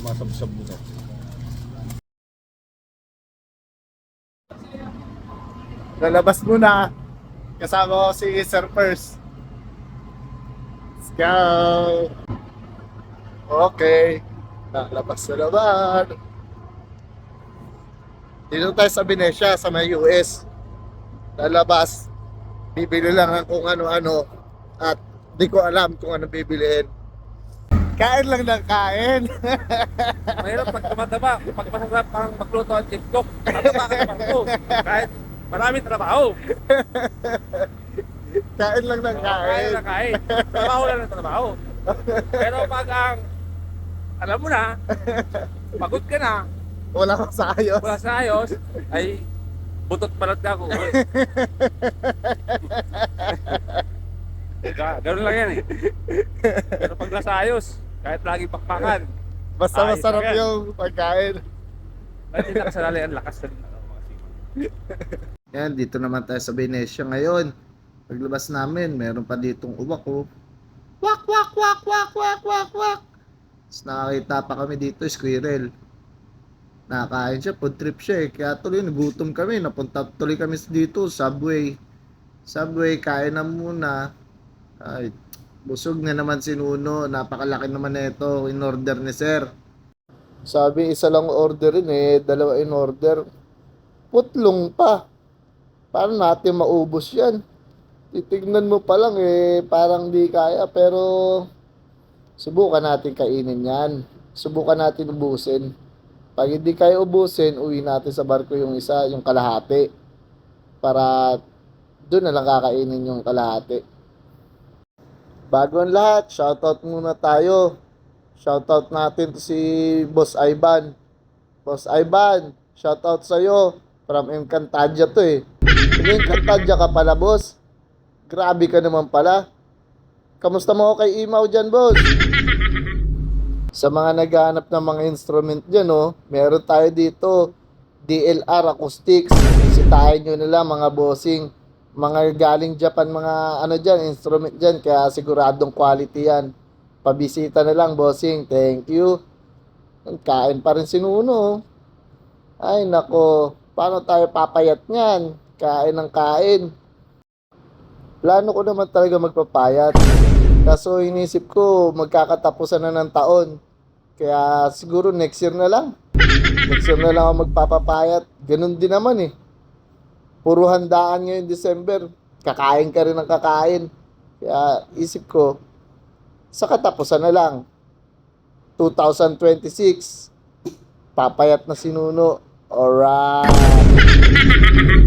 Sumasabsab mo na. Lalabas muna. Kasama ko si Sir First. Let's go. Okay. Lalabas na naman. Dito tayo sa Venetia, sa may US. Lalabas. Bibili lang ng kung ano-ano. At di ko alam kung ano bibiliin. Kain lang ng kain. Mahirap pag tumataba, pag masasarap ang magluto at tiktok, mataba ka naman po. Kahit maraming trabaho. kain lang ng Kain kain. na kain. Trabaho lang ng trabaho. Pero pag ang, alam mo na, pagod ka na, Wala kang sa ayos. wala sa ayos, ay butot balat ka ako. Ga- Ganun lang yan eh. Pero pag nasa ayos, kahit lagi pakpakan, Basta Ayos masarap yan. yung pagkain. hindi nakasalali ang lakas ng ano, mga siman. Yan, dito naman tayo sa Venetia ngayon. Paglabas namin, meron pa ditong uwak ko. Wak, wak, wak, wak, wak, wak, wak. Tapos nakakita pa kami dito, squirrel. Nakakain siya, food trip siya eh. Kaya tuloy, nagutom kami. Napunta tuloy kami dito, subway. Subway, kain na muna. Ay, busog na naman si Nuno. Napakalaki naman na ito, in order ni Sir. Sabi, isa lang orderin eh. Dalawa in order. Putlong pa. Paano natin maubos yan? Titignan mo pa lang eh, parang di kaya. Pero, subukan natin kainin yan. Subukan natin ubusin. Pag hindi kaya ubusin, uwi natin sa barko yung isa, yung kalahati. Para doon na lang kakainin yung kalahati. Bago ang lahat, shoutout muna tayo. Shoutout natin to si Boss Ivan. Boss Ivan, shoutout sa'yo. From Encantadia to eh. Encantadia ka pala, boss. Grabe ka naman pala. Kamusta mo kay Imaw dyan, boss? Sa mga naghahanap ng mga instrument dyan, oh, meron tayo dito, DLR Acoustics. Bisitahin nyo nila, mga bossing. Mga galing Japan, mga ano dyan, instrument dyan. Kaya siguradong quality yan. Pabisita na lang, bossing. Thank you. Kain pa rin si Nuno. Ay, nako. Paano tayo papayat niyan? Kain ng kain. Plano ko naman talaga magpapayat. Kaso inisip ko, magkakatapusan na ng taon. Kaya siguro next year na lang. Next year na lang ako magpapapayat. Ganun din naman eh. Puro handaan ngayon December. Kakain ka rin ng kakain. Kaya isip ko, sa katapusan na lang. 2026. Papayat na si Nuno. Alright.